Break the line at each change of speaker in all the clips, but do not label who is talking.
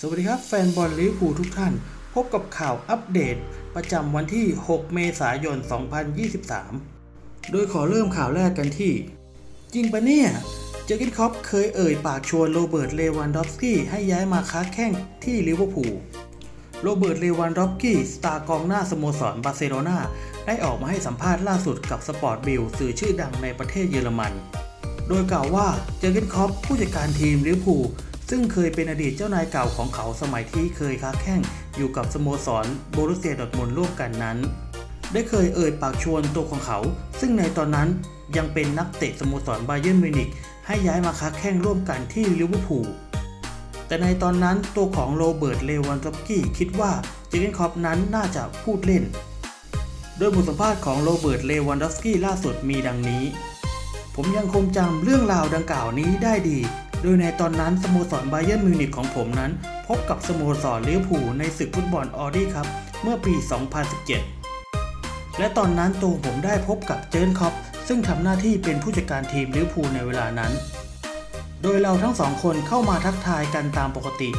สวัสดีครับแฟนบอลลิเวอร์พูลทุกท่าน พบกับข่าวอัปเดต ประจำวันที่ 6 เมษายน 2023 โดยขอเริ่มข่าวแรกกันที่ จริงปะเนี่ย เจอร์เกนคอปเคยเอ่ยปากชวนโรเบิร์ตเลวันดอฟสกี้ให้ย้ายมาค้าแข้งที่ลิเวอร์พูลโรเบิร์ตเลวันดอฟสกี้สตาร์กองหน้าสโมสรบาร์เซโลนาได้ออกมาให้สัมภาษณ์ล่าสุดกับสปอร์ตบิลสื่อชื่อดังในประเทศเยอรมัน โดยกล่าวว่าเจอร์เกนคอปผู้จัดการทีมลิเวอร์พูล ซึ่งเคยเป็นอดีตเจ้านายเก่าของเขาสมัยที่เคยค้าแข่งอยู่กับสโมสรโบรุเซียดอร์ทมุนร่วมกันนั้น ได้เคยเอ่ยปากชวนตัวของเขา ซึ่งในตอนนั้นยังเป็นนักเตะสโมสรบาเยิร์นมิวนิกให้ย้ายมาค้าแข่งร่วมกันที่ลิเวอร์พูลแต่ในตอนนั้นตัวของโรเบิร์ตเลวันดอฟสกี้คิดว่าเจเกนคล็อปนั้นน่าจะพูดเล่น โดยบทสัมภาษณ์ของโรเบิร์ตเลวันดอฟสกี้ล่าสุดมีดังนี้ ผมยังคงจำเรื่องราวดังกล่าวนี้ได้ดี โดยในตอนนั้นสโมสรไบเยิร์มิวนิกของผมนั้น พบกับสโมสรลิเวอร์พูลในศึกฟุตบอลออดี้ครับเมื่อปี 2017 และตอนนั้นตัวผมได้พบกับเจนคอปซึ่งทำหน้าที่เป็นผู้จัดการทีมลิเวอร์พูลในเวลานั้น โดยเราทั้งสองคนเข้ามาทักทายกันตามปกติ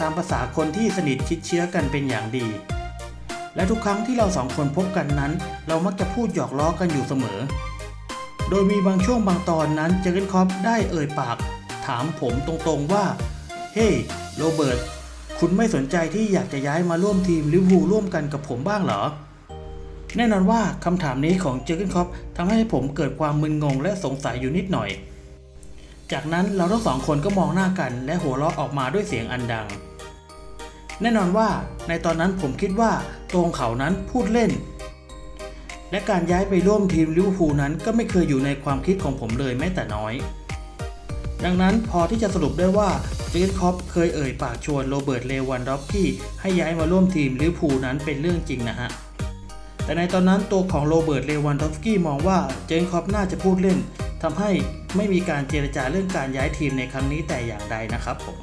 ตามภาษาคนที่สนิทชิดเชื้อกันเป็นอย่างดี และทุกครั้งที่เราสองคนพบกันนั้น เรามักจะพูดหยอกล้อกันอยู่เสมอ โดยมีบางช่วงบางตอนนั้นเจอร์นคอปได้เอ่ยปากามผมตรงๆว่า เฮ้โรเบิร์ต คุณไม่สนใจที่อยากจะย้ายมาร่วมทีมลิเวอร์พูลร่วมกันกับผมบ้างเหรอ แน่นอนว่าคำถามนี้ของเจอร์เกนคอปทำให้ผมเกิดความมึนงงและสงสัยอยู่นิดหน่อย จากนั้นเราทั้งสองคนก็มองหน้ากันและหัวเราะออกมาด้วยเสียงอันดัง แน่นอนว่าในตอนนั้นผมคิดว่าตัวของเขานั้นพูดเล่นและการย้ายไปร่วมทีมลิเวอร์พูลนั้นก็ไม่เคยอยู่ในความคิดของผมเลยแม้แต่น้อย ดังนั้นพอที่จะสรุปได้ว่าเจอร์เกนคอปเคยเอ่ยปากชวนโรเบิร์ตเลวันด็อกกี้ให้ย้ายมาร่วมทีมลิเวอร์พูลนั้นเป็นเรื่องจริงนะฮะ แต่ในตอนนั้นตัวของโรเบิร์ตเลวันด็อกกี้มองว่าเจอร์เกนคอปน่าจะพูดเล่นทำให้ไม่มีการเจรจาเรื่องการย้ายทีมในครั้งนี้แต่อย่างใดนะครับผม